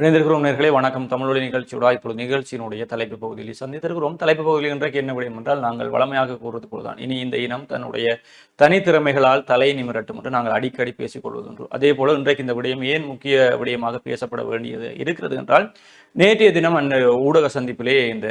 இணைந்திருக்கிறோம் நேர்களே வணக்கம். தமிழொலி நிகழ்ச்சியோட இப்பொழுது நிகழ்ச்சியினுடைய தலைப்பு பகுதியில் சந்தித்திருக்கிறோம். தலைப்பு பகுதியில் இன்றைக்கு என்ன விடயம் என்றால் நாங்கள் வளமையாக கூறுவது போல்தான். இனி இந்த இனம் தன்னுடைய தனித்திறமைகளால் தலை நிமிரட்டும் என்று நாங்கள் அடிக்கடி பேசிக் கொள்வதுண்டு அதே போல இன்றைக்கு இந்த விடயம் ஏன் முக்கிய விடயமாக பேசப்பட வேண்டியது இருக்கிறது என்றால் நேற்றைய தினம் அந்த ஊடக சந்திப்பிலே இந்த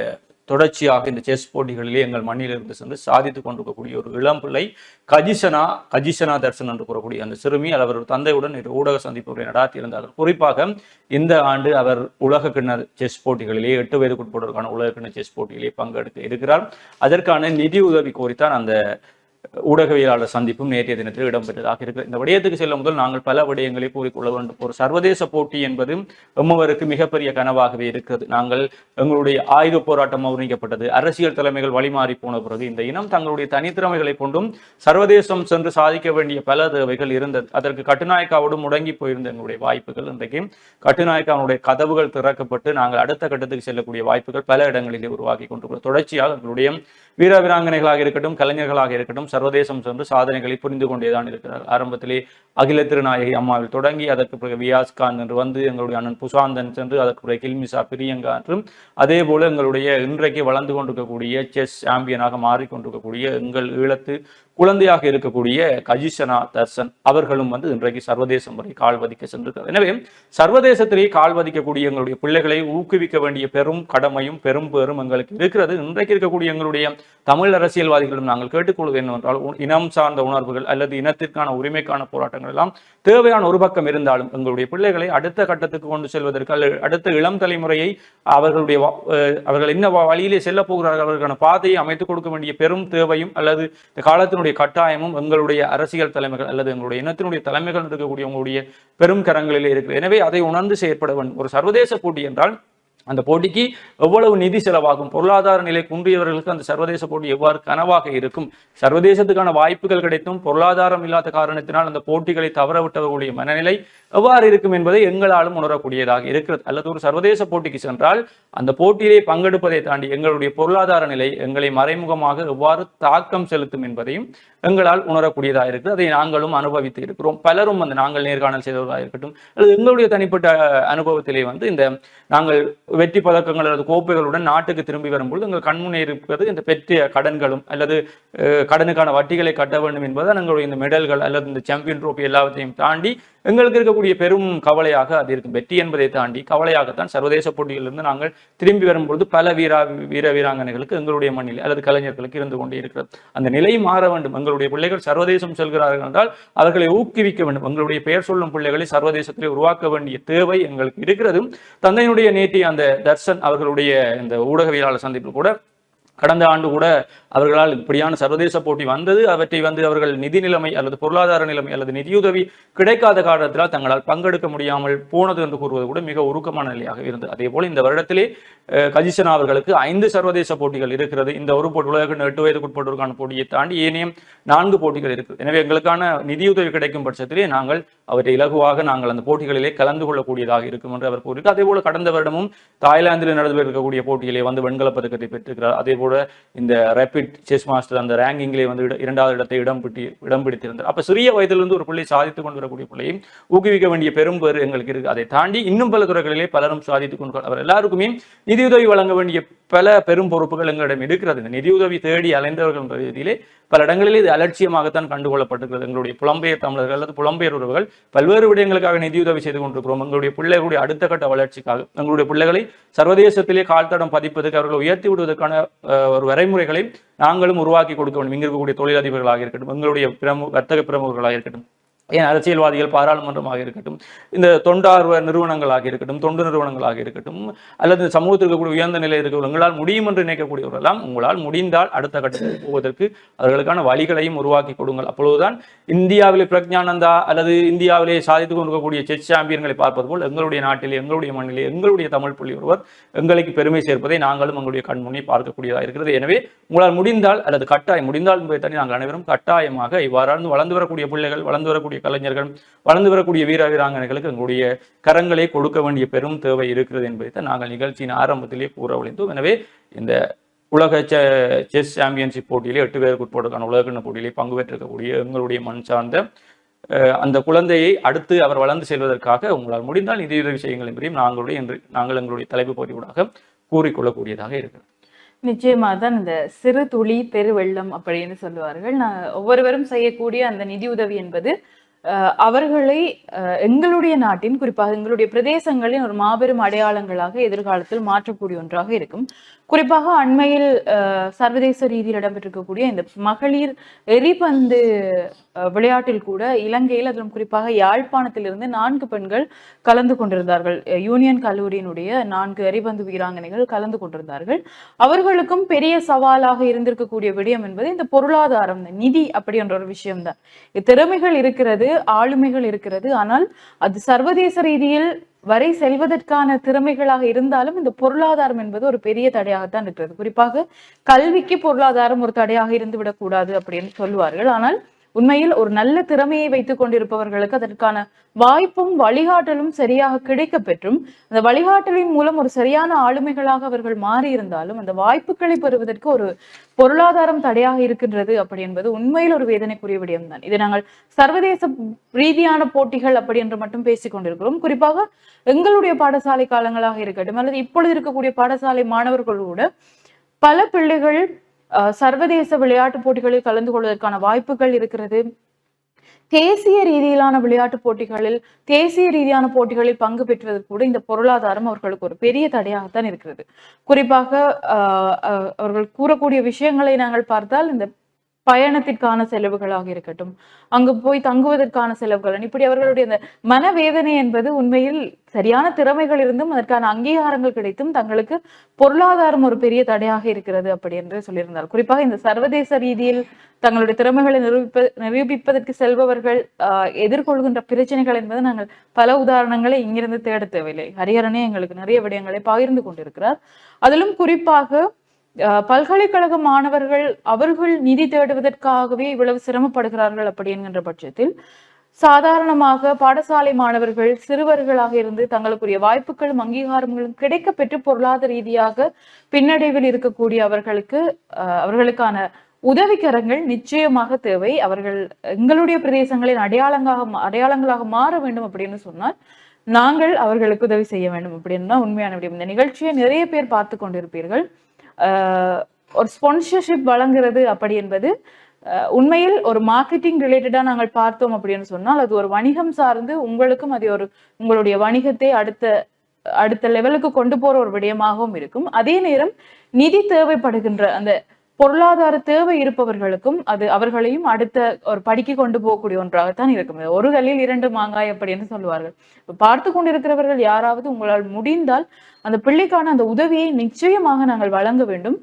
தொடர்ச்சியாக இந்த செஸ் போட்டிகளிலே எங்கள் மண்ணிலிருந்து சென்று சாதித்து கொண்டிருக்கக்கூடிய ஒரு இளம்பிள்ளை கஜிசனா கஜிசனா தர்சன் என்று கூறக்கூடிய அந்த சிறுமி அவர் தந்தையுடன் ஊடக சந்திப்புகளை நடாத்தியிருந்தார்கள் குறிப்பாக இந்த ஆண்டு அவர் உலக கிண்ண செஸ் போட்டிகளிலே எட்டு வயதுக்குட்பட்டோருக்கான உலக கிண்ண செஸ் போட்டியிலே பங்கெடுக்க இருக்கிறார். அதற்கான நிதி உதவி கோரித்தான் அந்த ஊடகவியலாளர் சந்திப்பும் நேற்றைய தினத்தில் இடம்பெற்றதாக இருக்கிறது. இந்த விடயத்துக்கு செல்லும் முதல் நாங்கள் பல விடயங்களை கூறிக்கொள்ள வேண்டும். ஒரு சர்வதேச போட்டி என்பது எம்மவருக்கு மிகப்பெரிய கனவாகவே இருக்கிறது. நாங்கள் எங்களுடைய ஆயுத போராட்டம் மௌனிக்கப்பட்டது அரசியல் தலைமைகள் வழிமாறி போன பிறகு இந்த இனம் தங்களுடைய தனித்திறமைகளை கொண்டும் சர்வதேசம் சென்று சாதிக்க வேண்டிய பல தேவைகள் இருந்தது. அதற்கு கட்டுநாயக்காவோடு முடங்கி போயிருந்த எங்களுடைய வாய்ப்புகள் இன்றைக்கு கட்டுநாயக்காவுடைய கதவுகள் திறக்கப்பட்டு நாங்கள் அடுத்த கட்டத்துக்கு செல்லக்கூடிய வாய்ப்புகள் பல இடங்களிலே உருவாக்கி கொண்டிருக்கிறோம் தொடர்ச்சியாக எங்களுடைய வீர வீராங்கனைகளாக இருக்கட்டும் கலைஞர்களாக இருக்கட்டும் சர்வதேசம் சென்று சாதனைகளை புரிந்து கொண்டேதான் இருக்கிறார். ஆரம்பத்திலே அகில திருநாயகி அம்மாவில் தொடங்கி அதற்கு பிறகு வியாஸ் கான் என்று வந்து எங்களுடைய அண்ணன் புசாந்தன் சென்று அதற்கு பிறகு கில்மிசா பிரியங்கா என்றும் அதே போல எங்களுடைய இன்றைக்கு வளர்ந்து கொண்டிருக்கக்கூடிய செஸ் சாம்பியனாக மாறிக்கொண்டிருக்கக்கூடிய எங்கள் ஈழத்து குழந்தையாக இருக்கக்கூடிய கஜிஷனா தர்சன் அவர்களும் வந்து இன்றைக்கு சர்வதேசம் வரை கால் பதிக்க சென்றிருக்கிறார். எனவே சர்வதேசத்திலேயே கால்வதிக்கக்கூடிய எங்களுடைய பிள்ளைகளை ஊக்குவிக்க வேண்டிய பெரும் கடமையும் பெரும் பெரும் எங்களுக்கு இருக்கிறது. இன்றைக்கு இருக்கக்கூடிய எங்களுடைய தமிழ் அரசியல்வாதிகளும் நாங்கள் கேட்டுக்கொள்வது என்னவென்றால் இனம் சார்ந்த உணர்வுகள் அல்லது இனத்திற்கான உரிமைக்கான போராட்டங்கள் எல்லாம் தேவையான ஒரு பக்கம் இருந்தாலும் எங்களுடைய பிள்ளைகளை அடுத்த கட்டத்துக்கு கொண்டு செல்வதற்கு அல்லது அடுத்த இளம் தலைமுறையை அவர்களுடைய அவர்கள் என்ன வழியிலே செல்ல போகிறார்கள். அவர்களுக்கான பாதையை அமைத்துக் கொடுக்க வேண்டிய பெரும் தேவையும் அல்லது இந்த காலத்தினுடைய கட்டாயமும் எங்களுடைய அரசியல் தலைமைகள் அல்லது எங்களுடைய இனத்தினுடைய தலைமைகள் இருக்கக்கூடிய உங்களுடைய பெரும் கரங்களிலே இருக்கிறது எனவே அதை உணர்ந்து செயற்பட வேண்டும். ஒரு சர்வதேச போட்டி என்றால் அந்த போட்டிக்கு எவ்வளவு நிதி செலவாகும்? பொருளாதார நிலை குன்றியவர்களுக்கு அந்த சர்வதேச போட்டி எவ்வாறு கனவாக இருக்கும்? சர்வதேசத்துக்கான வாய்ப்புகள் கிடைத்தும் பொருளாதாரம் இல்லாத காரணத்தினால் அந்த போட்டிகளை தவறவிட்டவர்களுடைய மனநிலை எவ்வாறு இருக்கும் என்பதை எங்களாலும் உணரக்கூடியதாக இருக்கிறது. அல்லது ஒரு சர்வதேச போட்டிக்கு சென்றால் அந்த போட்டியிலே பங்கெடுப்பதை தாண்டி எங்களுடைய பொருளாதார நிலை எங்களை மறைமுகமாக எவ்வாறு தாக்கம் செலுத்தும் என்பதையும் எங்களால் உணரக்கூடியதாக இருக்குது. அதை நாங்களும் அனுபவித்து இருக்கிறோம். பலரும் வந்து நாங்கள் நேர்காணல் செய்தவர்களாக இருக்கட்டும் அல்லது எங்களுடைய தனிப்பட்ட அனுபவத்திலே வந்து இந்த நாங்கள் வெற்றி பதக்கங்கள் அல்லது கோப்பைகளுடன் நாட்டுக்கு திரும்பி வரும்பொழுது எங்கள் கண்முன்னே இருப்பது இந்த பெற்ற கடன்களும் அல்லது கடனுக்கான வட்டிகளை கட்ட வேண்டும் என்பதுதான் எங்களுடைய இந்த மெடல்கள் அல்லது இந்த சாம்பியன் ட்ரோஃபி எல்லாவற்றையும் தாண்டி எங்களுக்கு இருக்கக்கூடிய பெரும் கவலையாக அது இருக்கும். வெற்றி என்பதை தாண்டி கவலையாகத்தான் சர்வதேச போட்டிகளிலிருந்து நாங்கள் திரும்பி வரும்பொழுது பல வீரா வீர வீராங்கனைகளுக்கு எங்களுடைய மண்ணில் அல்லது கலைஞர்களுக்கு இருந்து கொண்டே இருக்கிறது. அந்த நிலை மாற வேண்டும். எங்களுடைய பிள்ளைகள் சர்வதேசம் செல்கிறார்கள் என்றால் அவர்களை ஊக்குவிக்க வேண்டும். எங்களுடைய பெயர் சொல்லும் பிள்ளைகளை சர்வதேசத்திலே உருவாக்க வேண்டிய தேவை எங்களுக்கு இருக்கிறது. தந்தையினுடைய நேற்றைய அந்த தர்சன் அவர்களுடைய இந்த ஊடகவியலாளர் சந்திப்பில் கூட கடந்த ஆண்டு கூட அவர்களால் இப்படியான சர்வதேச போட்டி வந்தது. அவற்றை வந்து அவர்கள் நிதி நிலைமை அல்லது பொருளாதார நிலைமை அல்லது நிதியுதவி கிடைக்காத காரணத்தினால் தங்களால் பங்கெடுக்க முடியாமல் போனது என்று கூறுவது கூட மிக உருக்கமான நிலையாக இருந்தது. அதே போல இந்த வருடத்திலே கஜிசனா அவர்களுக்கு ஐந்து சர்வதேச போட்டிகள் இருக்கிறது. இந்த ஒரு போட்டி உலக எட்டு வயதுக்குட்பட்டோருக்கான போட்டியை தாண்டி ஏனையும் நான்கு போட்டிகள் இருக்குது. எனவே எங்களுக்கான நிதியுதவி கிடைக்கும் பட்சத்திலே நாங்கள் அவற்றை இலகுவாக நாங்கள் அந்த போட்டிகளிலே கலந்து கொள்ளக்கூடியதாக இருக்கும் என்று அவர் கூறியிருக்கார் அதே போல கடந்த வருடமும் தாய்லாந்தில் நடந்து இருக்கக்கூடிய போட்டியிலே வந்து வெண்கலப் பதக்கத்தை பெற்றிருக்கிறார். அதே போல இந்த ரேபிட் செஸ் மாஸ்டர் அந்த ரேங்கிங்கிலே வந்து இரண்டாவது இடத்தை இடம் பிடி இடம் பிடித்திருந்தார். அப்ப சிறிய வயதிலிருந்து ஒரு பிள்ளை சாதித்துக் கொண்டு வரக்கூடிய பிள்ளையும் ஊக்குவிக்க வேண்டிய பெரும் பேறு எங்களுக்கு இருக்கு. அதை தாண்டி இன்னும் பல துறைகளிலே பலரும் சாதித்துக் கொண்டு அவர் எல்லாருக்குமே நிதியுதவி வழங்க வேண்டிய பல பெரும் பொறுப்புகள் எங்களிடம் இருக்கிறது. இந்த நிதியுதவி தேடி அலைந்தவர்கள் என்ற ரீதியிலே பல இடங்களில் இது அலட்சியமாகத்தான் கண்டுகொள்ளப்பட்டிருக்கிறது. எங்களுடைய புலம்பெயர் தமிழர்கள் அல்லது புலம்பெயர் உறவுகள் பல்வேறு விடயங்களுக்காக நிதியுதவி செய்து கொண்டிருக்கிறோம். எங்களுடைய பிள்ளைகளுடைய அடுத்த கட்ட வளர்ச்சிக்காக எங்களுடைய பிள்ளைகளை சர்வதேசத்திலே கால்தடம் பதிப்பதற்கு அவர்களை உயர்த்தி விடுவதற்கான ஒரு வரைமுறைகளை நாங்களும் உருவாக்கி கொடுக்க வேண்டும். இங்கிருக்கக்கூடிய தொழிலதிபர்களாக இருக்கட்டும் எங்களுடைய பிரமு வர்த்தக பிரமுகர்களாக இருக்கட்டும். ஏன் அரசியல்வாதிகள் பாராளுமன்றமாக இருக்கட்டும் இந்த தொண்டார்வ நிறுவனங்களாக இருக்கட்டும் தொண்டு நிறுவனங்களாக இருக்கட்டும் அல்லது சமூகத்தில் இருக்கக்கூடிய உயர்ந்த நிலையில் இருக்கிற உங்களால் முடியும் என்று நினைக்கக்கூடியவர்களெல்லாம் உங்களால் முடிந்தால் அடுத்த கட்டத்தில் போவதற்கு அவர்களுக்கான வழிகளையும் உருவாக்கி கொடுங்கள். அப்பொழுதுதான் இந்தியாவிலே பிரக்ஞானந்தா அல்லது இந்தியாவிலே சாதித்துக் கொண்டிருக்கக்கூடிய செஸ் சாம்பியன்களை பார்ப்பது போல் எங்களுடைய நாட்டிலே எங்களுடைய மண்ணிலே எங்களுடைய தமிழ் புள்ளி ஒருவர் எங்களுக்கு பெருமை சேர்ப்பதை நாங்களும் எங்களுடைய கண்முன்னே பார்க்கக்கூடியதாக இருக்கிறது. எனவே உங்களால் முடிந்தால் அல்லது கட்டாயம் முடிந்தால் என்பதை தனி நாங்கள் அனைவரும் கட்டாயமாக இவ்வாறான வளர்ந்து வரக்கூடிய பிள்ளைகள் வளர்ந்து வரக்கூடிய வரக்கூடிய கலைஞர்கள் வளர்ந்து வரக்கூடிய வீர வீராங்கனைகளுக்கு எங்களுடைய கரங்களை கொடுக்க வேண்டிய பெரும் தேவை இருக்கிறது என்பதை தான் நாங்கள் நிகழ்ச்சியின் ஆரம்பத்திலே கூற விளைந்தோம் எனவே இந்த உலக செஸ் சாம்பியன்ஷிப் போட்டியிலே எட்டு பேருக்கு உட்பட்டதுக்கான உலக போட்டியிலே பங்கு பெற்றிருக்கக்கூடிய எங்களுடைய மண் சார்ந்த அந்த குழந்தையை அடுத்து அவர் வளர்ந்து செல்வதற்காக உங்களால் முடிந்தால் நிதியுதவி செய்யுங்கள் என்பதையும் நாங்களுடைய என்று நாங்கள் எங்களுடைய தலைப்பு பகுதியூடாக கூறிக்கொள்ளக்கூடியதாக இருக்கிறது. நிச்சயமாக தான் இந்த சிறு துளி பெருவெள்ளம் அப்படின்னு சொல்லுவார்கள். நான் ஒவ்வொருவரும் செய்யக்கூடிய அந்த நிதி உதவி என்பது அவர்களை எங்களுடைய நாட்டின் குறிப்பாக எங்களுடைய பிரதேசங்களின் ஒரு மாபெரும் அடையாளங்களாக எதிர்காலத்தில் மாற்றக்கூடிய ஒன்றாக இருக்கும். குறிப்பாக அண்மையில் சர்வதேச ரீதியில் இடம்பெற்றிருக்கக்கூடிய இந்த மகளிர் எரிபந்து அஹ், விளையாட்டில் கூட இலங்கையில் அதிலும் குறிப்பாக யாழ்ப்பாணத்திலிருந்து நான்கு பெண்கள் கலந்து கொண்டிருந்தார்கள். யூனியன் கல்லூரியினுடைய நான்கு எரிபந்து வீராங்கனைகள் கலந்து கொண்டிருந்தார்கள். அவர்களுக்கும் பெரிய சவாலாக இருந்திருக்கக்கூடிய விடயம் என்பது இந்த பொருளாதாரம் நிதி அப்படின்ற ஒரு விஷயம்தான். திறமைகள் இருக்கிறது ஆளுமைகள் இருக்கிறது. ஆனால் அது சர்வதேச ரீதியில் வரை செல்வதற்கான திறமைகளாக இருந்தாலும் இந்த பொருளாதாரம் என்பது ஒரு பெரிய தடையாகத்தான் இருக்கிறது. குறிப்பாக கல்விக்கு பொருளாதாரம் ஒரு தடையாக இருந்து விடக்கூடாது அப்படின்னு சொல்லுவார்கள். ஆனால் உண்மையில் ஒரு நல்ல திறமையை வைத்துக் கொண்டிருப்பவர்களுக்கு அதற்கான வாய்ப்பும் வழிகாட்டலும் சரியாக கிடைக்க பெற்றும். அந்த வழிகாட்டலின் மூலம் ஒரு சரியான ஆளுமைகளாக அவர்கள் மாறியிருந்தாலும் அந்த வாய்ப்புகளை பெறுவதற்கு ஒரு பொருளாதாரம் தடையாக இருக்கின்றது அப்படி என்பது உண்மையில் ஒரு வேதனைக்குரிய விடயம்தான். இதை நாங்கள் சர்வதேச ரீதியான போட்டிகள் அப்படி என்று மட்டும் பேசிக் கொண்டிருக்கிறோம். குறிப்பாக எங்களுடைய பாடசாலை காலங்களாக இருக்கட்டும் அல்லது இப்பொழுது இருக்கக்கூடிய பாடசாலை மாணவர்கள் கூட பல பிள்ளைகள் சர்வதேச விளையாட்டுப் போட்டிகளில் கலந்து கொள்வதற்கான வாய்ப்புகள் இருக்கிறது. தேசிய ரீதியிலான விளையாட்டுப் போட்டிகளில் தேசிய ரீதியான போட்டிகளில் பங்கு பெற்றுவதற்கு கூட இந்த பொருளாதாரம் அவர்களுக்கு ஒரு பெரிய தடையாகத்தான் இருக்கிறது. குறிப்பாக ஆஹ் அவர்கள் கூறக்கூடிய விஷயங்களை நாங்கள் பார்த்தால் இந்த பயணத்திற்கான செலவுகளாக இருக்கட்டும். அங்கு போய் தங்குவதற்கான செலவுகள். இப்படி அவர்களுடைய அந்த மனவேதனை என்பது உண்மையில் சரியான திறமைகள் இருந்தும் அதற்கான அங்கீகாரங்கள் கிடைத்தும் தங்களுக்கு பொருளாதாரம் ஒரு பெரிய தடையாக இருக்கிறது அப்படி என்று சொல்லியிருந்தார். குறிப்பாக இந்த சர்வதேச ரீதியில் தங்களுடைய திறமைகளை நிரூபிப்ப நிரூபிப்பதற்கு செல்பவர்கள் எதிர்கொள்கின்ற பிரச்சனைகள் என்பது நாங்கள் பல உதாரணங்களை இங்கிருந்து தேட தேவையில்லை. ஹரிஹரனே எங்களுக்கு நிறைய விடயங்களை பகிர்ந்து கொண்டிருக்கிறார். அதிலும் குறிப்பாக பல்கலைக்கழக மாணவர்கள் அவர்கள் நிதி தேடுவதற்காகவே இவ்வளவு சிரமப்படுகிறார்கள் அப்படி என்கின்ற பட்சத்தில் சாதாரணமாக பாடசாலை மாணவர்கள் சிறுவர்களாக இருந்து தங்களுக்குரிய வாய்ப்புகளும் அங்கீகாரங்களும் கிடைக்க பெற்று பொருளாதார ரீதியாக பின்னடைவில் இருக்கக்கூடிய அவர்களுக்கு அவர்களுக்கான உதவிக்கரங்கள் நிச்சயமாக தேவை. அவர்கள் எங்களுடைய பிரதேசங்களின் அடையாளங்களாக மா- அடையாளங்களாக மாற வேண்டும் அப்படின்னு சொன்னால் நாங்கள் அவர்களுக்கு உதவி செய்ய வேண்டும் அப்படின்னு தான் உண்மையான விடயம். இந்த நிகழ்ச்சியை நிறைய பேர் பார்த்து கொண்டிருப்பீர்கள். ஒரு ஸ்பான்சர்ஷிப் வழங்குறது அப்படி என்பது உண்மையில் ஒரு மார்க்கெட்டிங் ரிலேட்டடாக நாங்கள் பார்த்தோம் அப்படின்னு சொன்னால் அது ஒரு வணிகம் சார்ந்து உங்களுக்கும் அது ஒரு உங்களுடைய வணிகத்தை அடுத்த அடுத்த லெவலுக்கு கொண்டு போற ஒரு விடயமாகவும் இருக்கும். அதே நேரம் நிதி தேவைப்படுகின்ற அந்த பொருளாதார தேவை இருப்பவர்களுக்கும் அது அவர்களையும் அடுத்த ஒரு படிக்கு கொண்டு போகக்கூடிய ஒன்றாகத்தான் இருக்கும். ஒரு கல்லில் இரண்டு மாங்காய் அப்படின்னு சொல்லுவார்கள். பார்த்து கொண்டிருக்கிறவர்கள் யாராவது உங்களால் முடிந்தால் அந்த பிள்ளைக்கான அந்த உதவியை நிச்சயமாக நாங்கள் வழங்க வேண்டும்.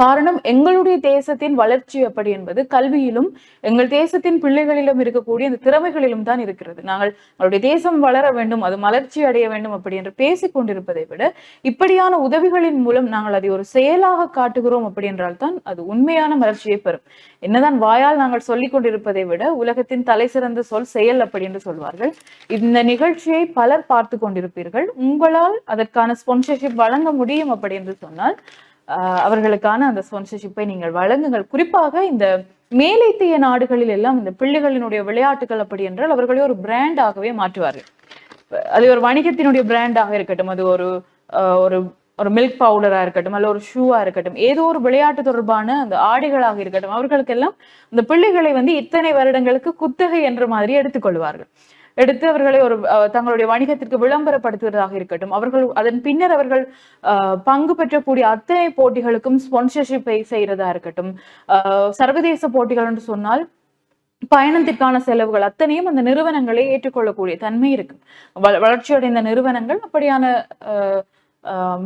காரணம் எங்களுடைய தேசத்தின் வளர்ச்சி எப்படி என்பது கல்வியிலும் எங்கள் தேசத்தின் பிள்ளைகளிலும் இருக்கக்கூடிய அந்த திறமைகளிலும் தான் இருக்கிறது. நாங்கள் நம்மளுடைய தேசம் வளர வேண்டும் அது மலர்ச்சி அடைய வேண்டும் அப்படி என்று பேசிக் கொண்டிருப்பதை விட இப்படியான உதவிகளின் மூலம் நாங்கள் அதை ஒரு செயலாக காட்டுகிறோம் அப்படி என்றால் தான் அது உண்மையான மலர்ச்சியை பெறும். என்னதான் வாயால் நாங்கள் சொல்லிக் கொண்டிருப்பதை விட உலகத்தின் தலை சிறந்த சொல் செயல் அப்படி என்று சொல்வார்கள். இந்த நிகழ்ச்சியை பலர் பார்த்து கொண்டிருப்பீர்கள். உங்களால் அதற்கான ஸ்பான்சர்ஷிப் வழங்க முடியும் அப்படி என்று சொன்னால் அவர்களுக்கான அந்த ஸ்பான்சர்ஷிப்பை நீங்கள் வழங்குங்கள். குறிப்பாக இந்த மேலைத்திய நாடுகளில் எல்லாம் இந்த பிள்ளைகளினுடைய விளையாட்டுகள் அப்படி என்றால் அவர்களை ஒரு பிராண்டாகவே மாற்றுவார்கள். அது ஒரு வணிகத்தினுடைய பிராண்டாக இருக்கட்டும் அது ஒரு ஆஹ் ஒரு ஒரு மில்க் பவுடரா இருக்கட்டும் அல்ல ஒரு ஷூவா இருக்கட்டும் ஏதோ ஒரு விளையாட்டு தொடர்பான அந்த ஆடைகளாக இருக்கட்டும் அவர்களுக்கெல்லாம் இந்த பிள்ளைகளை வந்து இத்தனை வருடங்களுக்கு குத்தகை என்ற மாதிரி எடுத்துக்கொள்வார்கள். எடுத்து அவர்களை ஒரு அஹ், தங்களுடைய வணிகத்திற்கு விளம்பரப்படுத்துவதாக இருக்கட்டும். அவர்கள் அதன் பின்னர் அவர்கள் அஹ், பங்கு பெற்றக்கூடிய அத்தனை போட்டிகளுக்கும் ஸ்பான்சர்ஷிப்பை செய்யறதா இருக்கட்டும். சர்வதேச போட்டிகள் என்று சொன்னால் பயணத்திற்கான செலவுகள் அத்தனையும் அந்த நிறுவனங்களை ஏற்றுக்கொள்ளக்கூடிய தன்மை இருக்கு. வள- வளர்ச்சியடைந்த நிறுவனங்கள் அப்படியான அஹ்,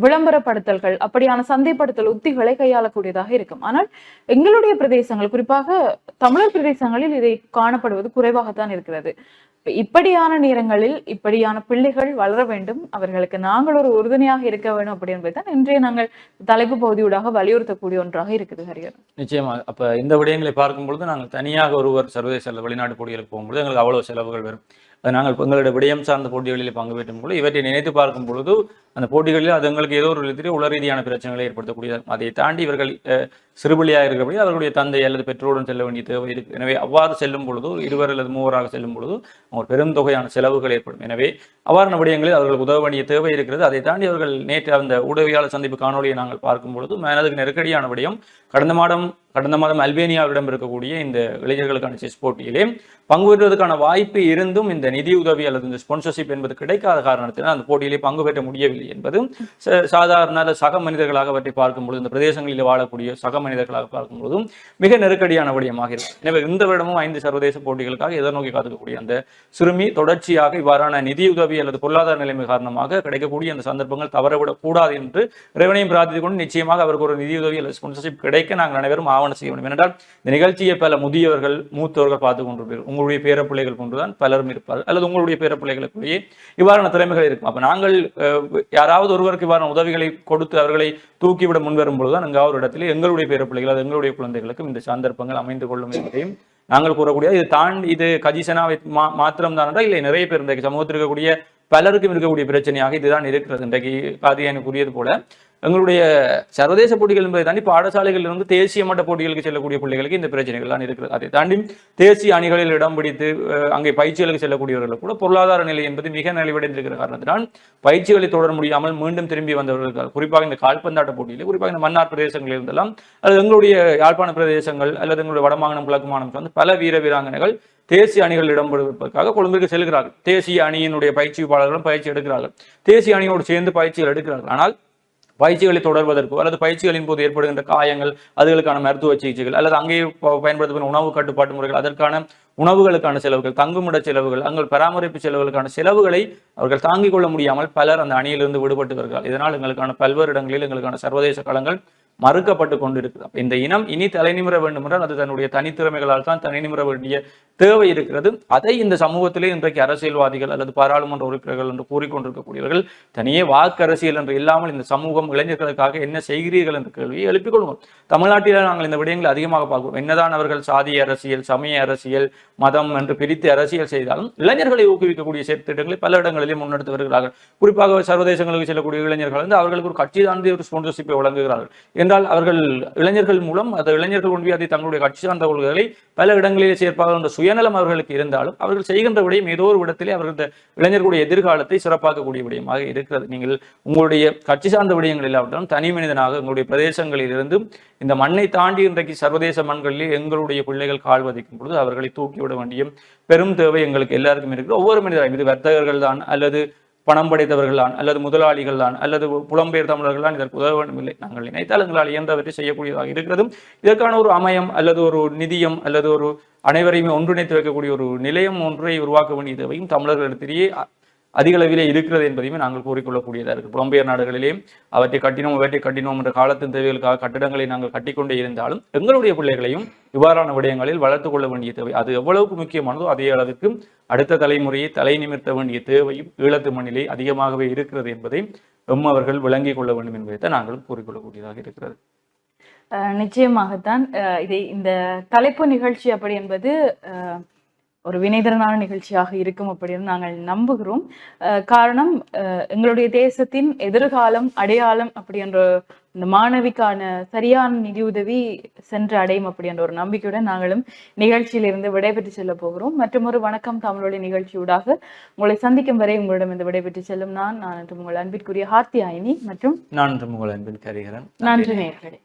விளம்பரப்படுத்தல்கள் அப்படியான சந்தைப்படுத்தல் உத்திகளை கையாளக்கூடியதாக இருக்கும். ஆனால் எங்களுடைய பிரதேசங்கள் குறிப்பாக தமிழர் பிரதேசங்களில் இதை காணப்படுவது குறைவாகத்தான் இருக்கிறது. இப்படியான நேரங்களில் இப்படியான பிள்ளைகள் வளர வேண்டும். அவர்களுக்கு நாங்கள் ஒரு உறுதுணையாக இருக்க வேண்டும் அப்படி என்பதுதான் இன்றைய நாங்கள் தலைப்பு பகுதியூடாக வலியுறுத்தக்கூடிய ஒன்றாக இருக்குது ஹரியர் நிச்சயமாக அப்ப இந்த விடயங்களை பார்க்கும் பொழுது நாங்கள் தனியாக ஒருவர் சர்வதேச வெளிநாட்டு போட்டிகளுக்கு போகும்போது எங்களுக்கு அவ்வளவு செலவுகள் வரும். நாங்கள் எங்களுடைய விடயம் சார்ந்த போட்டிகளில் பங்கு பெற்றும் பொழுது இவற்றை நினைத்து பார்க்கும் பொழுது அந்த போட்டிகளில் அது எங்களுக்கு ஏதோ ஒரு விதத்திலே உள ரீதியான பிரச்சனைகளை ஏற்படுத்தக்கூடியது. அதை தாண்டி இவர்கள் சிறுபிள்ளையாக இருக்கிறபடி அவர்களுடைய தந்தை அல்லது பெற்றோருடன் செல்ல வேண்டிய தேவை இருக்கு. எனவே அவ்வாறு செல்லும் பொழுது இருவர் அல்லது மூவராக செல்லும் பொழுது ஒரு பெரும் தொகையான செலவுகள் ஏற்படும். எனவே அவ்வாறான விடயங்களில் அவர்களுக்கு உதவ வேண்டிய தேவை இருக்கிறது. அதை தாண்டி அவர்கள் நேற்று அந்த ஊடகவியாளர் சந்திப்பு காணொலியை நாங்கள் பார்க்கும் பொழுது மனதுக்கு நெருக்கடியான விடயம் கடந்த மாதம் கடந்த மாதம் அல்பேனியாவிடம் இருக்கக்கூடிய இந்த இளைஞர்களுக்கான செஸ் போட்டியிலே பங்கு பெறுவதற்கான வாய்ப்பு இருந்தும் இந்த நிதி உதவி அல்லது இந்த ஸ்பான்சர்ஷிப் என்பது கிடைக்காத காரணத்தினால் அந்த போட்டியிலே பங்கு பெற்ற முடியவில்லை என்பது ச- சாதாரண சக மனிதர்களாக அவற்றை பார்க்கும்பொழுது இந்த பிரதேசங்களில் வாழக்கூடிய சக மனிதர்களாக பார்க்கும்போதும் மிக நெருக்கடியான விடயமாக இருக்கும். எனவே இந்த வருடமும் ஐந்து சர்வதேச போட்டிகளுக்காக எதிர்நோக்கி காத்துக்கக்கூடிய அந்த சிறுமி தொடர்ச்சியாக இவ்வாறான நிதியுதவி அல்லது பொருளாதார நிலைமை காரணமாக கிடைக்கக்கூடிய அந்த சந்தர்ப்பங்கள் தவறவிடக் கூடாது என்று இறைவனையும் பிரார்த்தித்துக் கொண்டு நிச்சயமாக அவருக்கு ஒரு நிதியுதவி அல்லது ஸ்பான்சர்ஷிப் கிடைக்க நாங்கள் அனைவரும் ஆவணம் செய்ய வேண்டும். ஏனென்றால் இந்த நிகழ்ச்சியை பல முதியவர்கள் மூத்தவர்கள் பார்த்து கொண்டிருப்பீர்கள். உங்களுடைய பேரப்பிள்ளைகள் போன்றுதான் பலரும் இருப்பார்கள். அல்லது உங்களுடைய பேரப்பிள்ளைகளுக்குள்ளேயே இவ்வாறான திறமைகள் இருக்கும். அப்ப நாங்கள் அஹ், யாராவது ஒருவருக்கு இவ்வாறான உதவிகளை கொடுத்து அவர்களை தூக்கிவிட முன்வரும் பொழுதுதான் எங்காவது ஒரு எங்களுடைய பேரப்பிள்ளைகள் அது எங்களுடைய குழந்தைகளுக்கும் இந்த சந்தர்ப்பங்கள் அமைந்து கொள்ளும் என்பதையும் நாங்கள் கூறக்கூடிய இது தாண்டி இது கஜிசனாவை மா மாத்திரம் தானடா இல்லை நிறைய பேர் இன்றைக்கு சமூகத்தில் இருக்கக்கூடிய பலருக்கும் இருக்கக்கூடிய பிரச்சனையாக இதுதான் இருக்கிறது. இன்றைக்கு காதியானு கூறியது போல. எங்களுடைய சர்வதேச போட்டிகள் என்பதை தாண்டி பாடசாலைகளில் இருந்து தேசிய மட்ட போட்டிகளுக்கு செல்லக்கூடிய பிள்ளைகளுக்கு இந்த பிரச்சனைகள் தான் இருக்கிறது. அதை தாண்டி தேசிய அணிகளில் இடம் பிடித்து அங்கே பயிற்சிகளுக்கு செல்லக்கூடியவர்கள் கூட பொருளாதார நிலை என்பது மிக நலிவடைந்திருக்கிற காரணத்தினால் பயிற்சிகளை தொடர முடியாமல் மீண்டும் திரும்பி வந்தவர்கள் குறிப்பாக இந்த கால்பந்தாட்ட போட்டியில் குறிப்பாக இந்த மன்னார் பிரதேசங்களில் இருந்தெல்லாம் அல்லது எங்களுடைய யாழ்ப்பாண பிரதேசங்கள் அல்லது எங்களுடைய வடமாகாணம் கிழக்கு வந்து பல வீர வீராங்கனைகள் தேசிய அணிகள் இடம்பெறுவதற்காக கொழும்பிற்கு செல்கிறார்கள். தேசிய அணியினுடைய பயிற்சியாளர்களும் பயிற்சி எடுக்கிறார்கள். தேசிய அணியோடு சேர்ந்து பயிற்சிகள் எடுக்கிறார்கள். ஆனால் பயிற்சிகளை தொடர்வதற்கோ அல்லது பயிற்சிகளின் போது ஏற்படுகின்ற காயங்கள் அதுகளுக்கான மருத்துவ சிகிச்சைகள் அல்லது அங்கே பயன்படுத்தப்படும் உணவு கட்டுப்பாட்டு முறைகள் அதற்கான உணவுகளுக்கான செலவுகள் தங்குமிட செலவுகள் அங்கள் பராமரிப்பு செலவுகளுக்கான செலவுகளை அவர்கள் தாங்கிக் கொள்ள முடியாமல் பலர் அந்த அணியிலிருந்து விடுபட்டு வருகிறார்கள். இதனால் எங்களுக்கான பல்வேறு இடங்களில் எங்களுக்கான சர்வதேச களங்கள் மறுக்கப்பட்டு கொண்டிருக்கிறது. இந்த இனம் இனி தலைநிமிர வேண்டுமென்றால் அது தன்னுடைய தனித்திறமைகளால் தான் தலைநிமிர வேண்டிய தேவை இருக்கிறது. அதை இந்த சமூகத்திலே இன்றைக்கு அரசியல்வாதிகள் அல்லது பாராளுமன்ற உறுப்பினர்கள் என்று கூறிக்கொண்டிருக்கக்கூடியவர்கள் தனியே வாக்கு அரசியல் என்று இல்லாமல் இந்த சமூகம் இளைஞர்களுக்காக என்ன செய்கிறீர்கள் என்ற கேள்வியை எழுப்பிக் கொள்வோம். தமிழ்நாட்டில் நாங்கள் இந்த விடயங்களை அதிகமாக பார்க்கிறோம். என்னதான் அவர்கள் சாதிய அரசியல் சமய அரசியல் மதம் என்று பிரித்து அரசியல் செய்தாலும் இளைஞர்களை ஊக்குவிக்கக்கூடிய திட்டங்களை பல இடங்களிலே முன்னெடுத்து வருகிறார்கள். குறிப்பாக சர்வதேசங்களுக்கு செல்லக்கூடிய இளைஞர்கள் வந்து அவர்களுக்கு ஒரு கட்சி சார்ந்த ஒரு ஸ்பான்சர்ஷிப்பை வழங்குகிறார்கள். என்றால் அவர்கள் இளைஞர்கள் மூலம் அந்த இளைஞர்கள் ஒன்றிய அதை தங்களுடைய கட்சி சார்ந்த கொள்கைகளை பல இடங்களிலே சேர்ப்பார்கள் என்ற சுயநலம் அவர்களுக்கு இருந்தாலும் அவர்கள் செய்கின்ற விடயம் ஏதோ ஒரு இடத்திலே அவர்கள் இந்த இளைஞர்களுடைய எதிர்காலத்தை சிறப்பாக்கக்கூடிய விடயமாக இருக்கிறது. நீங்கள் உங்களுடைய கட்சி சார்ந்த விடயங்கள் இல்லாவிட்டாலும் தனி மனிதனாக உங்களுடைய பிரதேசங்களில் இருந்து இந்த மண்ணை தாண்டி இன்றைக்கு சர்வதேச மண்களிலே எங்களுடைய பிள்ளைகள் கால் வதைக்கும் பொழுது அவர்களை தூக்கிவிட வேண்டிய பெரும் தேவை எங்களுக்கு எல்லாருக்கும் இருக்கிறது. ஒவ்வொரு மனிதராக இது வர்த்தகர்கள் தான் அல்லது பணம் படைத்தவர்கள் அல்லது முதலாளிகள்தான் அல்லது புலம்பெயர் தமிழர்கள் இதற்கு உதவ வேண்டும் இல்லை நாங்கள் நினைத்தால் எங்களால் இயன்றவற்றை செய்யக்கூடியதாக இருக்கிறதும் இதற்கான ஒரு அமையம் அல்லது ஒரு நிதியம் அல்லது ஒரு அனைவரையுமே ஒன்றிணைத்து வைக்கக்கூடிய ஒரு நிலையம் ஒன்றை உருவாக்க வேண்டிய தேவையும் தமிழர்களிடத்திலேயே அதிக அளவிலே இருக்கிறது என்பதையுமே நாங்கள் கூறிக்கொள்ளக்கூடியதாக இருக்கு. புலம்பெயர் நாடுகளிலேயும் அவற்றை கட்டினோம் அவற்றை கட்டினோம் என்ற காலத்தின் தேவைகளுக்காக கட்டிடங்களை நாங்கள் கட்டிக்கொண்டே இருந்தாலும் எங்களுடைய பிள்ளைகளையும் இவ்வாறான விடயங்களில் வளர்த்துக் கொள்ள வேண்டிய தேவை. அது எவ்வளவுக்கு முக்கியமானதோ அதே அளவுக்கு அடுத்த தலைமுறையை தலை நிமிர்த்த வேண்டிய தேவையும் ஈழத்து மண்ணிலே அதிகமாகவே இருக்கிறது என்பதை எம் அவர்கள் விளங்கிக் கொள்ள வேண்டும் என்பதை நாங்களும் கூறிக்கொள்ளக்கூடியதாக இருக்கிறது. நிச்சயமாகத்தான். இதை இந்த தலைப்பு நிகழ்ச்சி அப்படி என்பது அஹ், ஒரு வினைதரனான நிகழ்ச்சியாக இருக்கும் அப்படின்னு நாங்கள் நம்புகிறோம். காரணம் எங்களுடைய தேசத்தின் எதிர்காலம் அடையாளம் அப்படி என்ற இந்த மாணவிக்கான சரியான நிதியுதவி சென்று அடையும் அப்படி என்ற ஒரு நம்பிக்கையுடன் நாங்களும் நிகழ்ச்சியிலிருந்து விடைபெற்று செல்ல போகிறோம். மற்றும் ஒரு வணக்கம் தமிழொலி நிகழ்ச்சியூடாக உங்களை சந்திக்கும் வரை உங்களிடம் இந்த விடைபெற்று செல்லும் நான் நான் உங்கள் அன்பிற்குரிய ஹார்த்தி ஆயினி மற்றும் நான் உங்கள் அன்பின் கரிகரன். நன்றி. நேர்களே